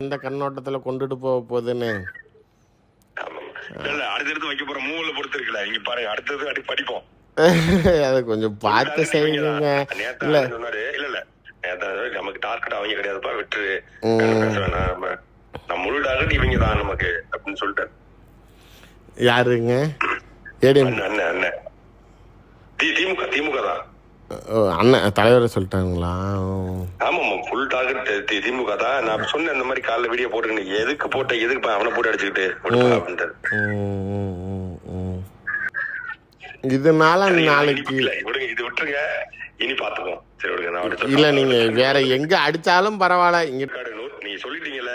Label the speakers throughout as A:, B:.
A: இந்த கண்ணோட்டத்தில் கொண்டுட்டு போக போகுதுன்னு.
B: அடுத்தடுத்து வைக்க போற மூவில பொறுத்து இருக்குல்ல. நீங்க பாருங்க அடுத்தது அடி படிப்போம்.
A: அதை கொஞ்சம் பார்த்து செய்யுங்க. இல்ல.
B: இல்ல இல்ல. நமக்கு டார்கெட் அவங்க கிடையாதுப்பா வேணாம், நம்ம முழு டார்கெட் இவங்க தான் நமக்கு அப்படின்னு சொல்லிட்டாரு.
A: யாருங்க? ஏடிஎம்
B: அண்ணன் அண்ணன் அண்ணன் தி- திமுக திமுக தான்
A: அண்ணன் தலைவர் சொல்லிட்டாங்களா.
B: ஆமா ஃபுல் டார்கெட் திமுக தான். நான் சொன்னேன் இந்த மாதிரி காலைல வீடியோ போட்டு எதுக்கு போட்ட எதுக்கு அவனை போட்டு அடிச்சுக்கிட்டு
A: ம். இதனால நாளைக்கு
B: விடுங்க இது விட்டுருங்க. இனி பாத்துக்குவோம் சரி விடுங்க நான்
A: இல்ல நீங்க வேற எங்க அடிச்சாலும் பரவாயில்ல இங்க
B: நீங்க சொல்லிட்டீங்கல்ல.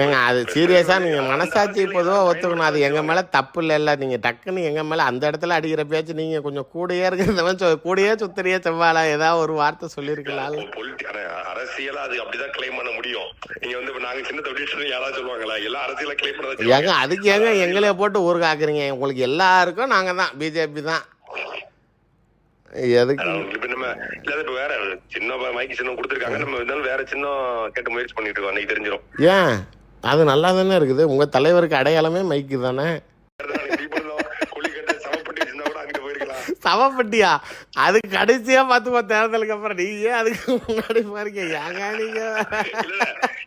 A: ஏங்க அது சீரியஸா நீங்க மனசாட்சி பொதுவா ஒத்துக்கணும். அது எங்க மேல தப்பு இல்ல நீங்க டக்குன்னு எங்க மேல அந்த இடத்துல அடிக்கிற பேச்சு நீங்க கொஞ்சம் கூடயே இருக்கிறதவன் கூடயே சுத்தறியே செவ்வாழா. ஏதாவது ஒரு வார்த்தை சொல்லியிருக்கலாம்
B: பொலிட்டி அரசியலா அது அப்படிதான் கிளைம் பண்ண முடியும். நீங்க வந்து நாங்க விட்டு யாராவது சொல்லுவாங்களா? எல்லாம் அரசியலா கிளைம் பண்ணதான்
A: ஏங்க அதுக்கு ஏங்க எங்களே போட்டு ஊருக்கு ஆக்குறீங்க உங்களுக்கு எல்லாருக்கும் நாங்க தான் பிஜேபி தான். எதுக்கு?
B: இப்ப வேற சின்ன மைக்கு சின்னம் கொடுத்துருக்காங்க. நம்ம இருந்தாலும் வேற சின்னம் கேட்டு முயற்சி பண்ணிட்டு இருக்கோம். அன்னைக்கு தெரிஞ்சிடும்
A: ஏன்? அது நல்லா தானே இருக்குது. உங்க தலைவருக்கு அடையாளமே மைக்கு தானே?
B: சின்ன
A: சவப்பட்டியா அது கடைசியா பார்த்துக்கோ தேர்தலுக்கு அப்புறம் நீங்க அதுக்கு முன்னாடி பாருங்க. ஏங்க நீங்க?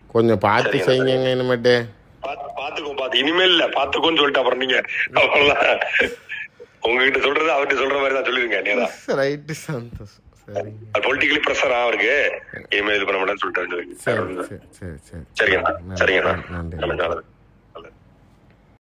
A: கொஞ்சம் பார்த்து செய்யுங்க இனிமேட்டு.
B: பாத்து- பாத்துக்கோ பாத்து. இனிமேல் இல்ல பாத்துக்கோன்னு சொல்லிட்டு அப்புறம் நீங்க. உங்ககிட்ட சொல்றது அவர்கிட்ட சொல்ற மாதிரி தான் சொல்லிருங்க
A: ரைட்டு சந்தோஷம்.
B: அது பொலிட்டிக்கலி ப்ரெஷரா அவருக்கு? இனிமேல் இது பண்ண மாட்டேன்னு சொல்லிட்டு
A: சரி சரி சரி சரி.
B: சரிங்கண்ணா சரிங்கண்ணா